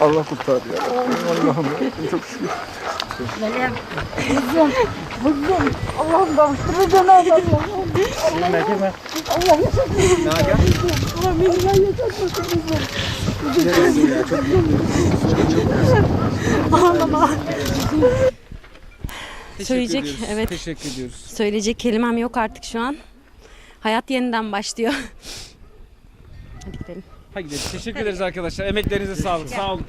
Allah kurtardı ya. Allah'ım çok şükür. Allah'ım kavuşturacağım Allah'ım. Teşekkür Söyleyecek, ediyoruz. evet. Teşekkür ediyoruz. Söyleyecek kelimem yok artık şu an. Hayat yeniden başlıyor. Hadi gidelim. Hadi gidelim. Teşekkür ederiz arkadaşlar. Emeklerinize sağlık. Sağ olun.